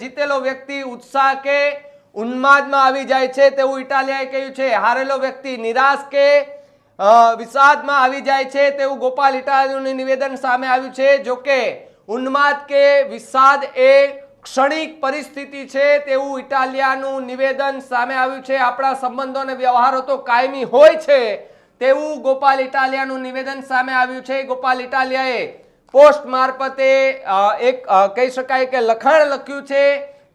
જીતેલો વ્યક્તિ ઉત્સાહ કે ઉન્માદમાં આવી જાય છે તેવું ઇટાલિયાએ કહ્યું છે. હારેલો વ્યક્તિ નિરાશ કે વિષાદમાં આવી જાય છે તેવું ગોપાલ ઇટાલિયાનું નિવેદન સામે આવ્યું છે. જો કે ઉન્માદ કે વિષાદ એ ક્ષણિક પરિસ્થિતિ છે તેવું ઇટાલિયાનું નિવેદન સામે આવ્યું છે. આપણા સંબંધો અને વ્યવહારો તો કાયમી હોય છે તેવું ગોપાલ ઇટાલિયાનું નિવેદન સામે આવ્યું છે. ગોપાલ ઇટાલિયાએ પોસ્ટ મારફતે એક કહી શકાય કે લખાણ લખ્યું છે.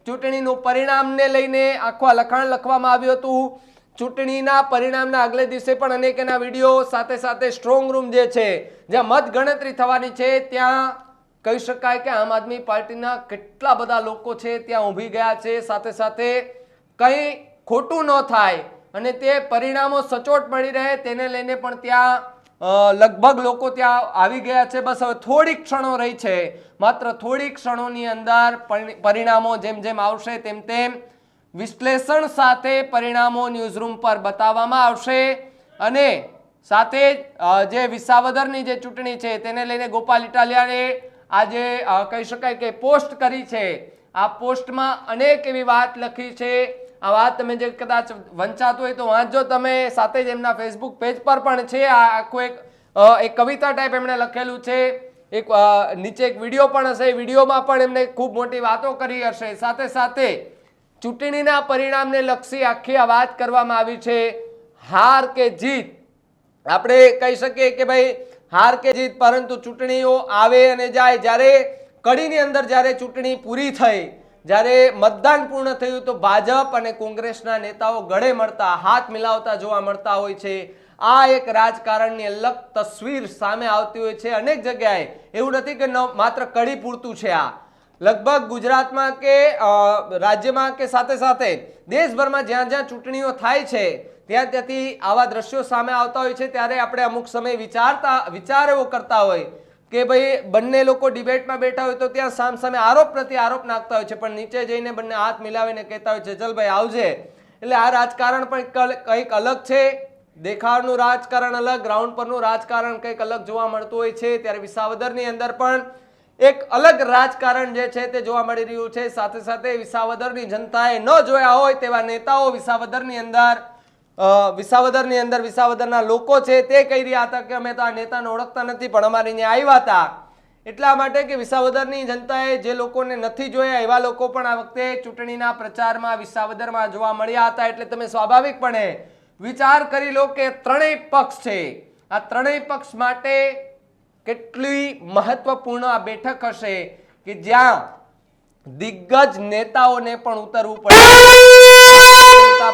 ચૂંટણીનું પરિણામને લઈને આખું લખાણ લખવામાં આવ્યું હતું. ચૂંટણીના પરિણામના આગલે દિવસે પણ અનેક એના વીડિયો સાથે સાથે સ્ટ્રોંગ રૂમ જે છે, જ્યાં મત ગણતરી થવાની છે, ત્યાં કહી શકાય કે આમ આદમી પાર્ટીના કેટલા બધા લોકો છે, ત્યાં ઊભી ગયા છે. સાથે સાથે કંઈ ખોટું ન થાય અને તે પરિણામો સચોટ મળી રહે, તેને લઈને પણ ત્યાં લગભગ લોકો ત્યાં આવી ગયા છે. બસ હવે થોડીક ક્ષણો રહી છે. માત્ર થોડીક ક્ષણોની અંદર પરિણામો જેમ જેમ આવશે તેમ તેમ વિશ્લેષણ સાથે પરિણામો ન્યૂઝરૂમ પર બતાવવામાં આવશે. અને સાથે જ જે વિસાવદરની જે ચૂંટણી છે તેને લઈને ગોપાલ ઇટાલિયાએ આજે કહી શકાય કે પોસ્ટ કરી છે. આ પોસ્ટમાં અનેક એવી વાત લખી છે. આ વાત તમે જે કદાચ વંચાતું હોય તો વાંચજો. તમે સાથે જ એમના ફેસબુક પેજ પર પણ છે. આ આખું એક એક કવિતા ટાઈપ એમણે લખેલું છે. એક નીચે એક વીડિયો પણ હશે. વિડીયોમાં પણ એમને ખૂબ મોટી વાતો કરી હશે. સાથે સાથે ચૂંટણીના પરિણામને લક્ષી આખી આ વાત કરવામાં આવી છે. હાર કે જીત? આપણે કહી શકીએ કે ભાઈ, હાર કે જીત, પરંતુ ચૂંટણીઓ આવે અને જાય. જ્યારે કડીની અંદર જ્યારે ચૂંટણી પૂરી થઈ જ્યારે મતદાન પૂર્ણ થયું તો ભાજપ અને કોંગ્રેસના નેતાઓ ગળે મળતા, હાથ મિલાવતા જોવા મળતા હોય છે. આ એક રાજકારણની અલગ તસવીર સામે આવતી હોય છે. અનેક જગ્યાએ એવું નથી કે માત્ર કડી પૂરતું છે આ. લગભગ ગુજરાતમાં કે રાજ્યમાં કે સાથે સાથે દેશભરમાં જ્યાં જ્યાં ચૂંટણીઓ થાય છે, ત્યાં ત્યાંથી આવા દ્રશ્યો સામે આવતા હોય છે. ત્યારે આપણે અમુક સમય વિચારતા, વિચાર એવો કરતા હોય કે ભાઈ બંને લોકો ડિબેટમાં બેઠા હોય તો ત્યાં સામ સામે આરોપ પ્રતિ આરોપ નાખતા હોય છે, પણ નીચે જઈને બંને હાથ મિલાવીને કહેતા હોય છે, ચલ ભાઈ, આવજે. એટલે આ રાજકારણ પણ કંઈક અલગ છે. દેખાવનું રાજકારણ અલગ, ગ્રાઉન્ડ પરનું રાજકારણ કંઈક અલગ જોવા મળતું હોય છે. ત્યારે વિસાવદરની અંદર પણ એક અલગ રાજકારણ જે છે તે જોવા મળી રહ્યું છે. સાથે સાથે વિસાવદરની જનતાએ ન જોયા હોય તેવા નેતાઓ વિસાવદરની અંદર વિસાવદરની અંદર વિસાવદરના લોકો છે તે કહી રહ્યા હતા કે અમે તો આ નેતાને ઓળખતા નથી, પણ અમારે અહીંયા આવ્યા હતા. એટલા માટે કે વિસાવદરની જનતાએ જે લોકોને નથી જોયા, એવા લોકો પણ આ વખતે ચૂંટણીના પ્રચારમાં વિસાવદરમાં જોવા મળ્યા હતા. એટલે તમે સ્વાભાવિકપણે વિચાર કરી લો કે ત્રણેય પક્ષ છે. આ ત્રણેય પક્ષ માટે કેટલી મહત્વપૂર્ણ આ બેઠક હશે કે જ્યાં દિગ્ગજ નેતાઓને પણ ઉતરવું પડે.